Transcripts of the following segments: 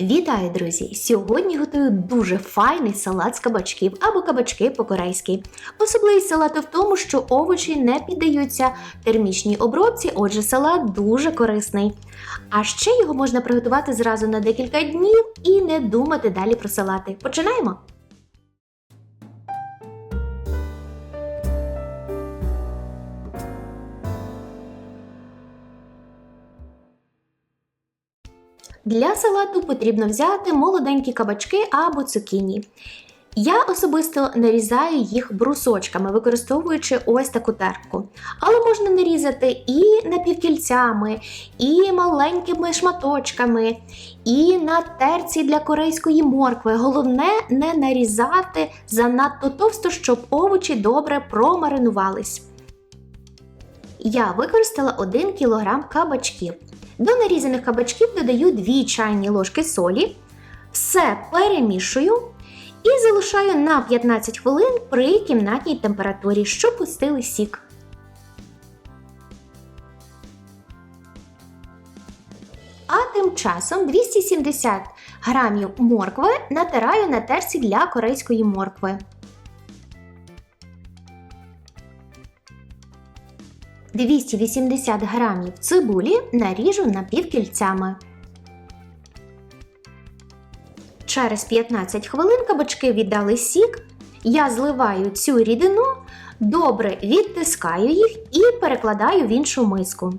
Вітаю, друзі! Сьогодні готую дуже файний салат з кабачків або кабачки по-корейськи. Особливість салату в тому, що овочі не піддаються термічній обробці, отже, салат дуже корисний. А ще його можна приготувати зразу на декілька днів і не думати далі про салати. Починаємо! Для салату потрібно взяти молоденькі кабачки або цукіні. Я особисто нарізаю їх брусочками, використовуючи ось таку терку. Але можна нарізати і напівкільцями, і маленькими шматочками, і на терці для корейської моркви. Головне не нарізати занадто товсто, щоб овочі добре промаринувались. Я використала 1 кг кабачків. До нарізаних кабачків додаю 2 чайні ложки солі, все перемішую і залишаю на 15 хвилин при кімнатній температурі, щоб пустили сік. А тим часом 270 грамів моркви натираю на терці для корейської моркви. 280 грамів цибулі наріжу напівкільцями. Через 15 хвилин кабачки віддали сік. Я зливаю цю рідину, добре відтискаю їх і перекладаю в іншу миску.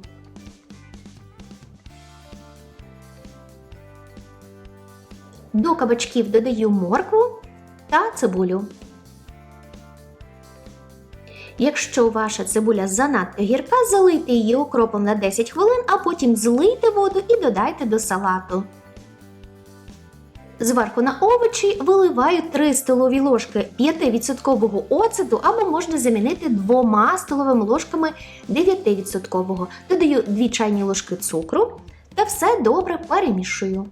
До кабачків додаю моркву та цибулю. Якщо ваша цибуля занадто гірка, залийте її окропом на 10 хвилин, а потім злийте воду і додайте до салату. Зверху на овочі виливаю 3 столові ложки 5% оцету або можна замінити 2 столовими ложками 9%. Додаю 2 чайні ложки цукру та все добре перемішую.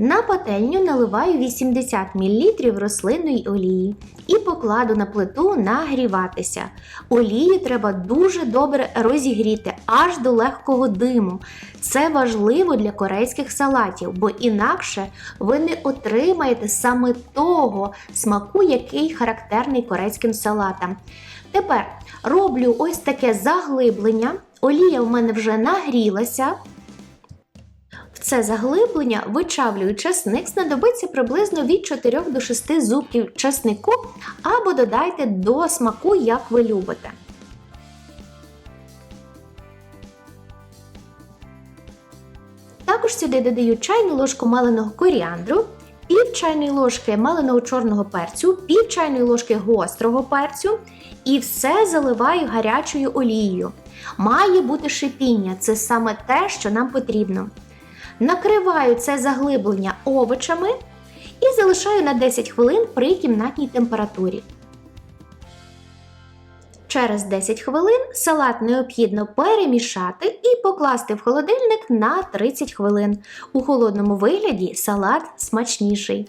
На пательню наливаю 80 мл рослинної олії і покладу на плиту нагріватися. Олію треба дуже добре розігріти аж до легкого диму. Це важливо для корейських салатів, бо інакше ви не отримаєте саме того смаку, який характерний корейським салатам. Тепер роблю ось таке заглиблення. Олія в мене вже нагрілася. Це заглиблення вичавлюю часник, знадобиться приблизно від 4 до 6 зубків часнику або додайте до смаку, як ви любите. Також сюди додаю чайну ложку маленого коріандру, пів чайної ложки маленого чорного перцю, пів чайної ложки гострого перцю і все заливаю гарячою олією. Має бути шипіння, це саме те, що нам потрібно. Накриваю це заглиблення овочами і залишаю на 10 хвилин при кімнатній температурі. Через 10 хвилин салат необхідно перемішати і покласти в холодильник на 30 хвилин. У холодному вигляді салат смачніший.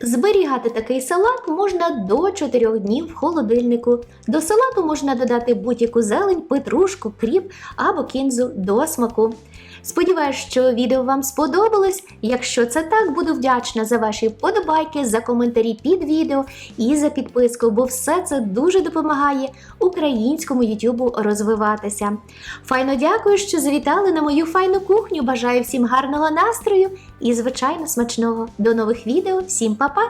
Зберігати такий салат можна до 4 днів в холодильнику. До салату можна додати будь-яку зелень, петрушку, кріп або кінзу до смаку. Сподіваюсь, що відео вам сподобалось. Якщо це так, буду вдячна за ваші вподобайки, за коментарі під відео і за підписку, бо все це дуже допомагає українському Ютубу розвиватися. Файно дякую, що завітали на мою файну кухню. Бажаю всім гарного настрою і, звичайно, смачного. До нових відео. Всім па-па!